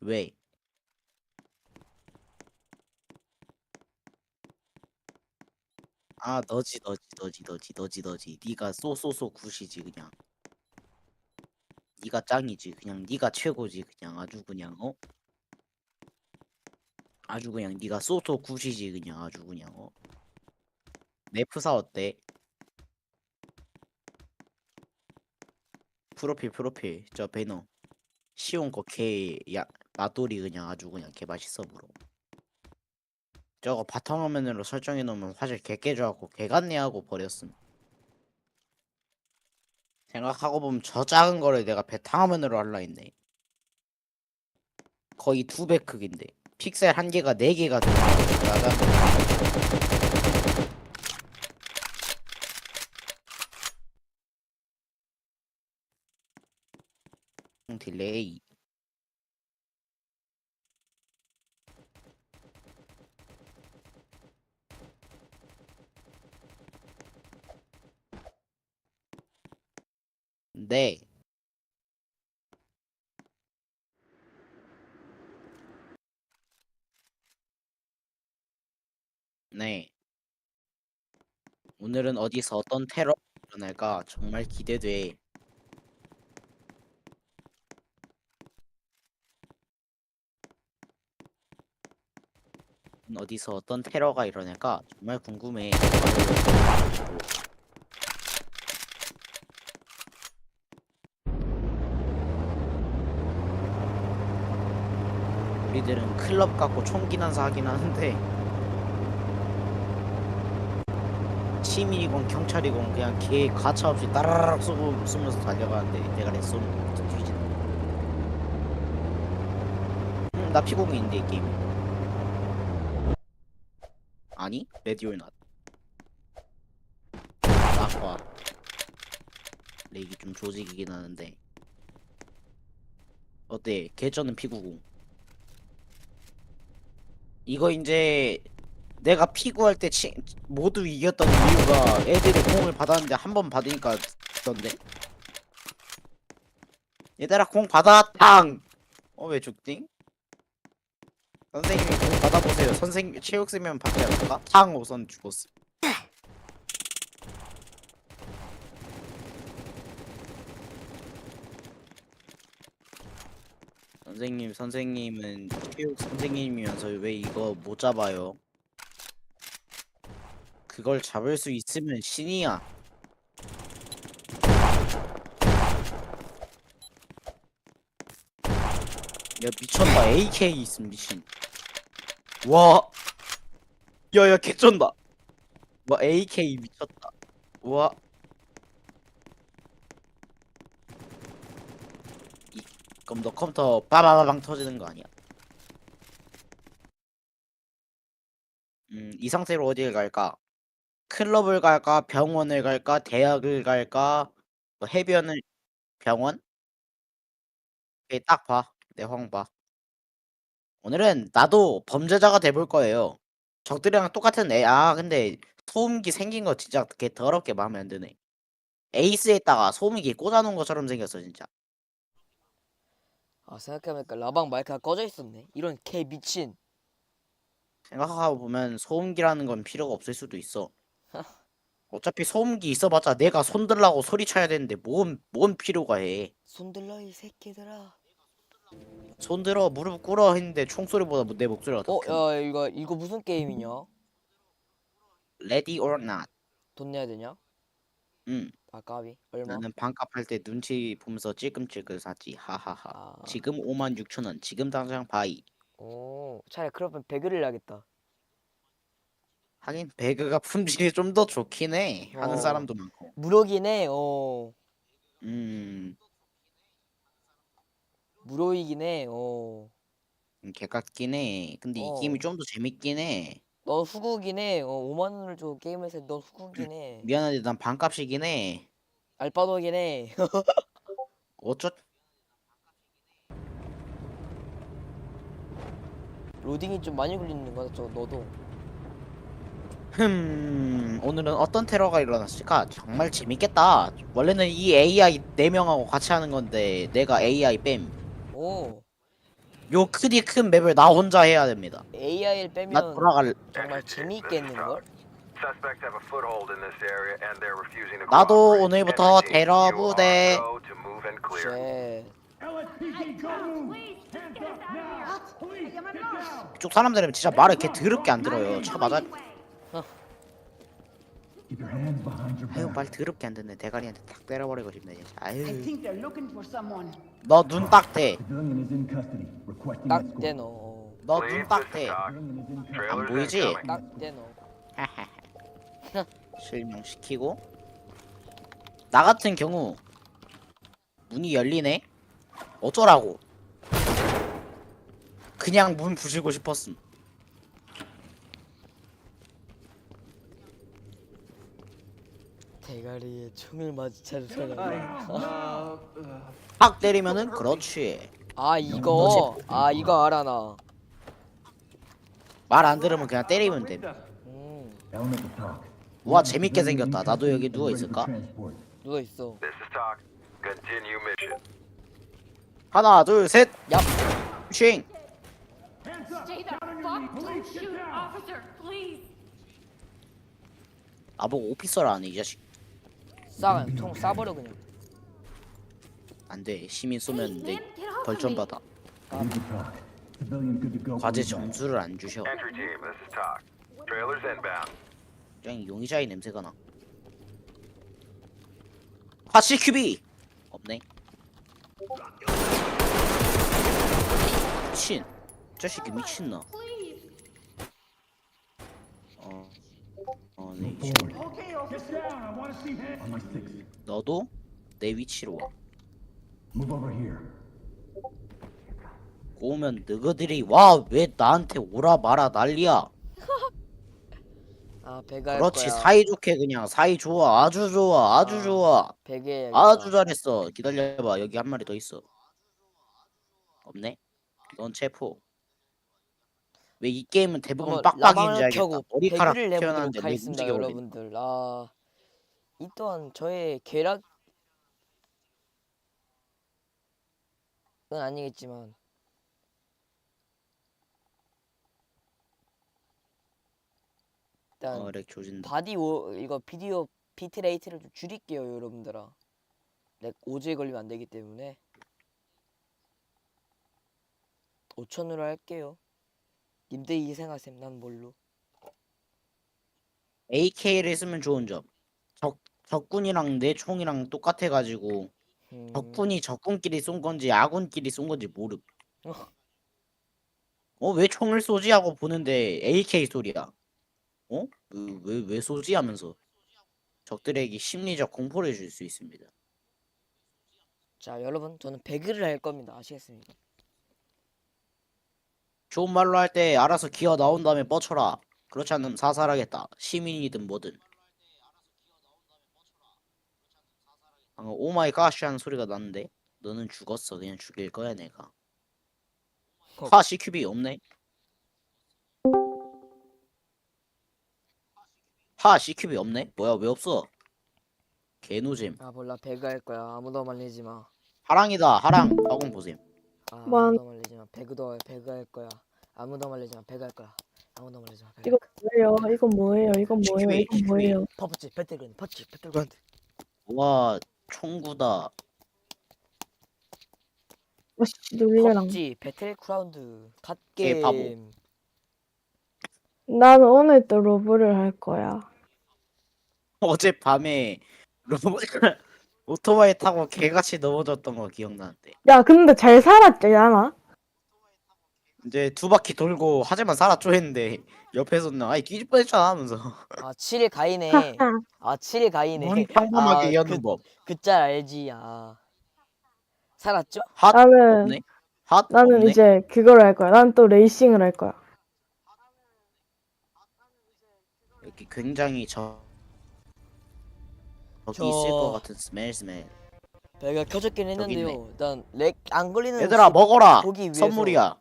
왜? 아 너지 너지 너지 너지 너지 너지. 네가 쏘쏘쏘 굿이지 그냥. 네가 짱이지 그냥 네가 최고지 그냥. 아주 그냥 어? 아주 그냥 네가 쏘쏘 굿이지 그냥. 아주 그냥 어? 네프사 어때? 프로필 프로필. 저 배너. 쉬운 거걔야 나돌이 그냥 아주 그냥 개 맛있어 보러. 저거 바탕화면으로 설정해 놓으면 화질 개 깨져갖고 개같네 하고 버렸음. 생각하고 보면 저 작은 거를 내가 배탕화면으로 할라 했네. 거의 두 배 크기인데. 픽셀 한 개가 네 개가 나가 딜레이 네. 네. 오늘은 어디서 어떤 테러 일어날까 정말 기대돼. 어디서 어떤 테러가 일어날까 정말 궁금해. 우리들은 클럽 갖고 총기 난사 하긴 하는데 시민이건 경찰이건 그냥 개 가차 없이 따라락 쏘고 쏘면서 달려가는데 내가 내 쏘는 거 뒤지는 음, 나 피공인데 이 게임. 아니? 레디올 낫 아까 렉이 좀 조직이긴 하는데. 어때? 개쩌는 피구공 이거 이제 내가 피구할 때 치, 모두 이겼던 이유가 애들이 공을 받았는데 한 번 받으니까 죽던데 얘들아 공 받아 탕! 어 왜 죽띵? 선생님이 공 받아보세요 선생님 체육쌤이면 받지 않을까? 탕! 우선 죽었어 선생님 선생님은 체육 선생님이면서 왜 이거 못 잡아요? 그걸 잡을 수 있으면 신이야. 야 미쳤다 AK 있음 미친. 와. 야야 개쩐다. 와 AK 미쳤다. 와. 그럼 너 컴퓨터 빠바바방 터지는 거 아니야? 음, 이 상태로 어디를 갈까? 클럽을 갈까? 병원을 갈까? 대학을 갈까? 뭐 해변을 병원? 딱 봐. 내황 봐. 오늘은 나도 범죄자가 돼볼 거예요. 적들이랑 똑같은 애. 아, 근데 소음기 생긴 거 진짜 개 더럽게 마음에 안 드네. 에이스에다가 소음기 꽂아놓은 것처럼 생겼어, 진짜. 아 생각해보니까 라방 마이크가 꺼져 있었네 이런 개 미친 생각하고 보면 소음기라는 건 필요가 없을 수도 있어. 어차피 소음기 있어봤자 내가 손들라고 소리 쳐야 되는데 뭔, 뭔 필요가 해. 손들러 이 새끼들아 손들어 무릎 꿇어 했는데 총소리보다 내 목소리가 더 큰. 어? 야 이거 이거 무슨 게임이냐? Ready or not. 돈 내야 되냐? 응. 아 까비 얼마? 나는 반값 할 때 눈치 보면서 찔끔찔끔 샀지. 하하하. 아, 지금 5만 6천 원. 지금 당장 바이. 오 차라리 그러면 배그를 해야겠다 하긴 배그가 품질이 좀 더 좋긴 해. 하는 어. 사람도 많고. 무료긴 해어 음. 무료이긴 해어 음, 개같긴 해. 근데 어. 이 게임이 좀더 재밌긴 해. 넌 후국이긴 해어 5만 원을 줘 게임에서 넌 후국이긴 해 미안한데 난 반값이긴 해. 알바노긴 해 어쩌 로딩이 좀 많이 걸리는 거 같아 너도 흠 오늘은 어떤 테러가 일어났을까? 정말 재밌겠다. 원래는 이 AI 4명하고 같이 하는 건데 내가 AI 뺨. 오 요 크디 큰 맵을 나 혼자 해야 됩니다. AI를 나 빼면 돌아갈. 정말 재미있겠는 걸? Suspects have a foothold in this area and they're refusing to 나도 cooperate. 오늘부터 테러 부대. go to move and clear. 쉣. 이쪽 사람들은 진짜 말을 개 더럽게 안 들어요. 차 맞아. Keep your hands behind your 아유 back. 말 더럽게 안 듣네. 대가리한테 탁 때려버리고 싶네. 진짜. I 아유. think they're looking for someone. 너눈 딱대. Civilian is in custody, requesting 딱 escort. 대너. 너 Please, 눈 this is 딱대. Doc. Civilian is in custody. Trailers 보이지? 딱 대너. 실명시키고 나 같은 경우 문이 열리네. 어쩌라고? 그냥 문 부수고 싶었음. 대가리에 총을 채로 사람. 팍 때리면은 그렇지. 아 이거 아 이거 알아 나. 말 안 들으면 그냥 때리면 돼. 음. 와 재밌게 생겼다. 나도 여기 누워 있을까? 누워 있어. This is Talk. Continue mission. 하나 둘 셋. 야 쉥. Stay the fuck! Don't shoot, officer, please! 나보고 오피서라니 이 자식. 싸, 총 쏴버려 그냥. 안돼. 시민 쏘면 내 벌점. 받아. 과제. 점수를 안 주셔. Entry team, this is Talk. Trailers inbound. 그냥 용의자의 냄새가 나. 하시 큐비 없네. 미친. 이 자식이 미친나. Please! 어. 어, 네. On my six. 너도 내 위치로 와. Move over here. 오면 너희들이 와 왜 나한테 오라 마라 난리야. 아 배가 할 그렇지 거야. 사이좋게 그냥 사이 좋아 아주 좋아 아주 아. 좋아 베개. 아주 잘했어 기다려봐 여기 한 마리 더 있어 없네 넌 체포 왜 이 게임은 대부분 한번 빡빡이인 줄 라방을 알겠다 켜고 머리카락 배그를 튀어나오는데 왜 하겠습니다 움직여 여러분들. 아, 이 또한 저의 계략은 아니겠지만 일단 어렉 조진다 바디 오 이거 비디오 비트레이트를 좀 줄일게요 여러분들아. 렉 오즈에 걸리면 안 되기 때문에 5천으로 할게요. 님들 희생하셈 난 뭘로? AK를 쓰면 좋은 점. 적, 적군이랑 내 총이랑 똑같아가지고 음, 적군이 적군끼리 쏜 건지 아군끼리 쏜 건지 모름. 어. 어 왜 총을 쏘지? 하고 보는데 AK 소리야. 어? 왜 왜 왜 쏘지? 하면서 적들에게 심리적 공포를 줄 수 있습니다. 자 여러분 저는 배그를 할 겁니다. 아시겠습니까? 좋은 말로 할 때 알아서 기어 나온 다음에 뻗쳐라. 그렇지 않으면 사살하겠다. 시민이든 뭐든. 방금 오마이 가시 하는 소리가 났는데 너는 죽었어. 그냥 죽일 거야 내가. 어. 하 CQB 없네. 하 CQB 없네? 뭐야 왜 없어? 개노잼. 아 몰라. 배그 할 거야. 아무도 말리지 마. 하랑이다 하랑. 학원 보셈. 아, 아무도 마. 배그도 할- 배그 할 거야. 아무도 말리지 마. 배그 할 거야. 아무도 말리지 마. 배그. 이거 뭐예요? 이건 뭐예요? 이건 뭐예요? 이건 뭐예요? 퍼프지 배틀그라운드 퍼치 배틀그라운드. 와 총구다 아씨 놀래랑. 퍼프지 배틀그라운드 바보. 갓게임. 나는 오늘 또 로브를 할 거야. 어젯밤에 로봇 오토바이 타고 개같이 넘어졌던 거 기억나는데 야 근데 잘 살았지 않아? 이제 두 바퀴 돌고 하지만 살았죠 했는데 옆에서는 아이 뒤질 뻔했잖아 하면서 아 7일 가이네. 아 7일 가이네. 문 평범하게 아, 여는 그, 법 그 짤 알지. 아 살았죠? 핫 나는 없네 핫 나는 없네 이제 그걸 할 거야. 난 또 레이싱을 할 거야. 이렇게 굉장히 저 저기 저- 있을 것 같은 스멜 스멜 배가 켜졌긴. 했는데요. 일단 렉 안 걸리는 얘들아 수- 먹어라 보기 위해서 선물이야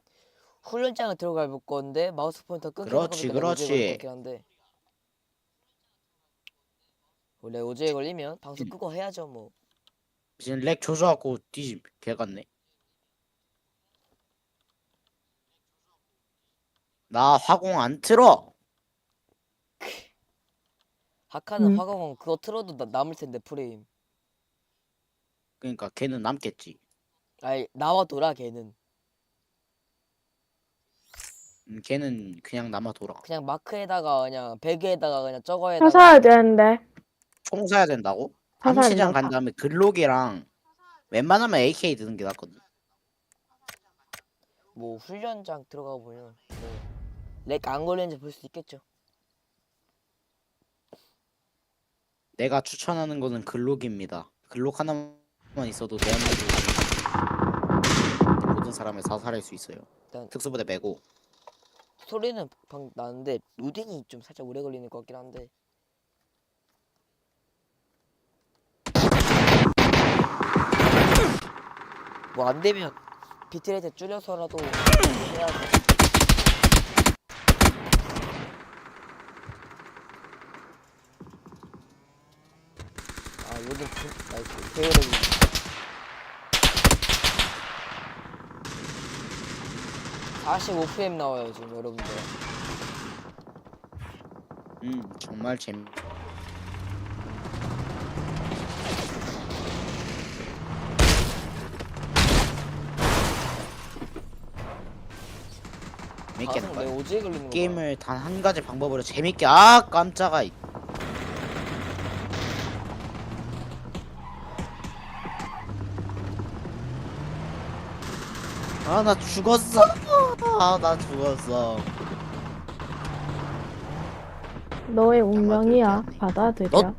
훈련장을 들어가 볼 건데 마우스 포인터 끊겨 그렇지, 그렇지. 한데 원래 오즈에 걸리면 방송 끄고 해야죠 뭐. 지금 렉 조져갖고 뒤집 개 같네 나 화공 안 틀어. 하카는 음. 화강은 그거 틀어도 나, 남을 텐데 프레임. 그러니까 걔는 남겠지. 아이 나와 돌아 걔는. 음, 걔는 그냥 남아 돌아. 그냥 마크에다가 그냥 배그에다가 그냥 차 저거에다가 사야 되는데. 총 사야 된다고? 차 사야 암시장. 간 다음에 글록이랑 웬만하면 AK 드는 게 낫거든. 뭐 훈련장 들어가 보면 뭐렉안 걸리는지 볼 수 있겠죠. 내가 추천하는 거는 글록입니다. 글록 하나만 있어도 대한민국 모든 사람을 사살할 수 있어요. 일단 특수부대 매고 소리는 방 나는데 로딩이 좀 살짝 오래 걸리는 것 같긴 한데. 뭐 안 되면 비트레이트 줄여서라도 해야 돼. 아 여기 그- 나이스 배열이 45프레임 나와요 지금 여러분들 음 정말 재미. 재밌게 방송 할내 거야. 오지에 걸리는 거 게임을 단 한 가지 방법으로 재밌게 아 깜짝아 이- 아 나 죽었어 아 나 죽었어 너의 운명이야. 받아들여. 너